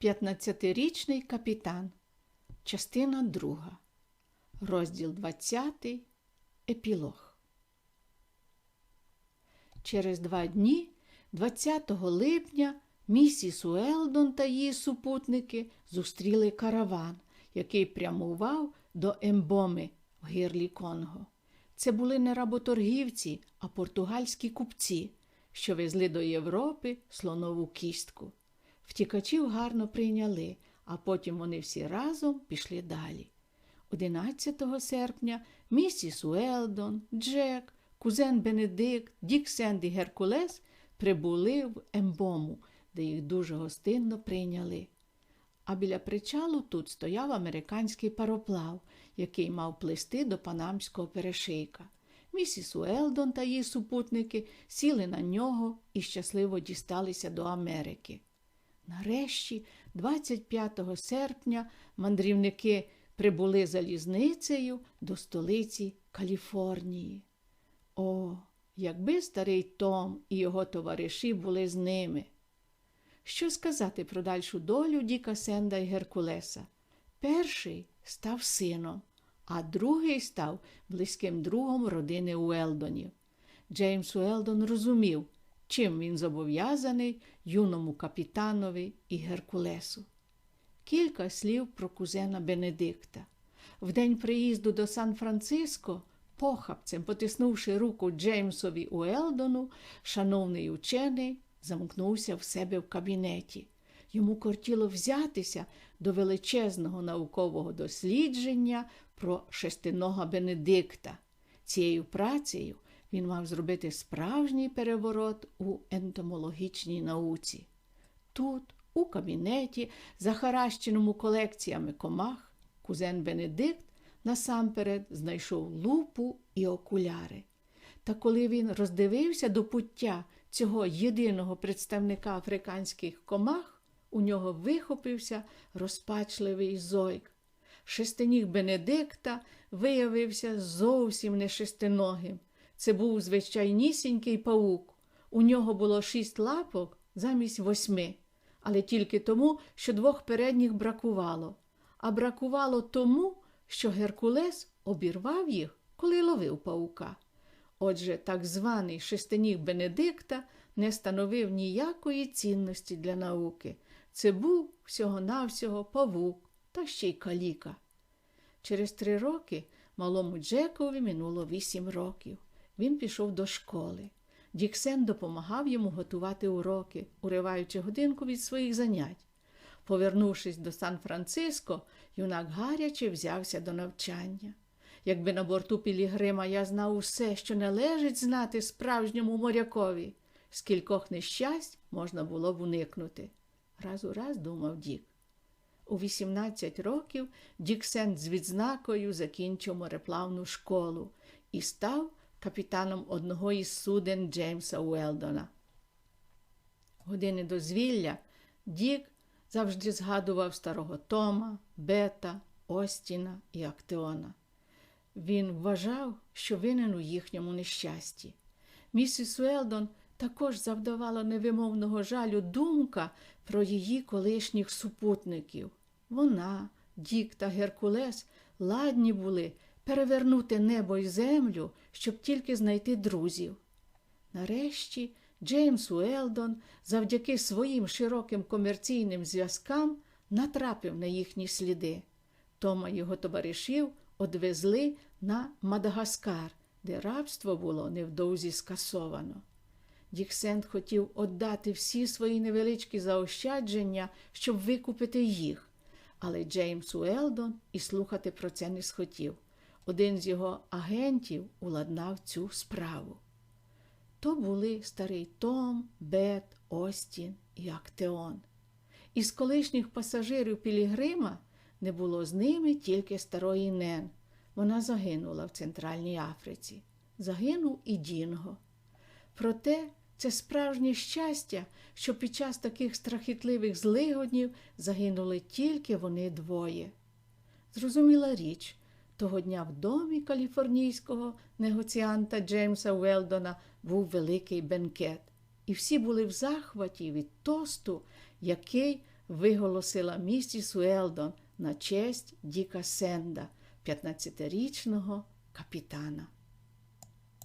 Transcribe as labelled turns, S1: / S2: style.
S1: 15-річний капітан. Частина 2. Розділ 20. Епілог. Через два дні, 20 липня, місіс Уелдон та її супутники зустріли караван, який прямував до Ембоми в гирлі Конго. Це були не работоргівці, а португальські купці, що везли до Європи слонову кістку. Втікачів гарно прийняли, а потім вони всі разом пішли далі. 11 серпня місіс Уелдон, Джек, кузен Бенедикт, Дік Сенд і Геркулес прибули в Ембому, де їх дуже гостинно прийняли. А біля причалу тут стояв американський пароплав, який мав плисти до Панамського перешийка. Місіс Уелдон та її супутники сіли на нього і щасливо дісталися до Америки. Нарешті, 25 серпня, мандрівники прибули залізницею до столиці Каліфорнії. О, якби старий Том і його товариші були з ними. Що сказати про дальшу долю Діка Сенда і Геркулеса? Перший став сином, а другий став близьким другом родини Уелдонів. Джеймс Уелдон розумів, чим він зобов'язаний юному капітанові і Геркулесу. Кілька слів про кузена Бенедикта. В день приїзду до Сан-Франциско, похапцем потиснувши руку Джеймсові Уелдону, шановний учений замкнувся в себе в кабінеті. Йому кортіло взятися до величезного наукового дослідження про шестинога Бенедикта. Цією працею він мав зробити справжній переворот у ентомологічній науці. Тут, у кабінеті, захаращеному колекціями комах, кузен Бенедикт насамперед знайшов лупу і окуляри. Та коли він роздивився до пуття цього єдиного представника африканських комах, у нього вихопився розпачливий зойк. Шестиніг Бенедикта виявився зовсім не шестиногим. Це був звичайнісінький паук. У нього було шість лапок замість восьми, але тільки тому, що двох передніх бракувало. А бракувало тому, що Геркулес обірвав їх, коли ловив паука. Отже, так званий шестиніг Бенедикта не становив ніякої цінності для науки. Це був всього-навсього павук та ще й каліка. Через три роки малому Джекові минуло вісім років. Він пішов до школи. Діксен допомагав йому готувати уроки, уриваючи годинку від своїх занять. Повернувшись до Сан-Франциско, юнак гаряче взявся до навчання. Якби на борту Пілігрима я знав усе, що належить знати справжньому морякові, з кількох нещасть можна було б уникнути. Раз у раз думав Дік. У 18 років Діксен з відзнакою закінчив мореплавну школу і став капітаном одного із суден Джеймса Уелдона. Години дозвілля Дік завжди згадував старого Тома, Бета, Остіна і Актеона. Він вважав, що винен у їхньому нещасті. Місіс Уелдон також завдавала невимовного жалю думка про її колишніх супутників. Вона, Дік та Геркулес ладні були перевернути небо й землю, щоб тільки знайти друзів. Нарешті Джеймс Уелдон завдяки своїм широким комерційним зв'язкам натрапив на їхні сліди. Тома його товаришів одвезли на Мадагаскар, де рабство було невдовзі скасовано. Діксент хотів отдати всі свої невеличкі заощадження, щоб викупити їх, але Джеймс Уелдон і слухати про це не схотів. Один з його агентів уладнав цю справу. То були старий Том, Бет, Остін і Актеон. Із колишніх пасажирів Пілігрима не було з ними тільки старої Нен. Вона загинула в Центральній Африці. Загинув і Дінго. Проте це справжнє щастя, що під час таких страхітливих злигоднів загинули тільки вони двоє. Зрозуміла річ, того дня в домі каліфорнійського негоціанта Джеймса Уелдона був великий бенкет, і всі були в захваті від тосту, який виголосила місіс Уелдон на честь Діка Сенда, 15-річного капітана.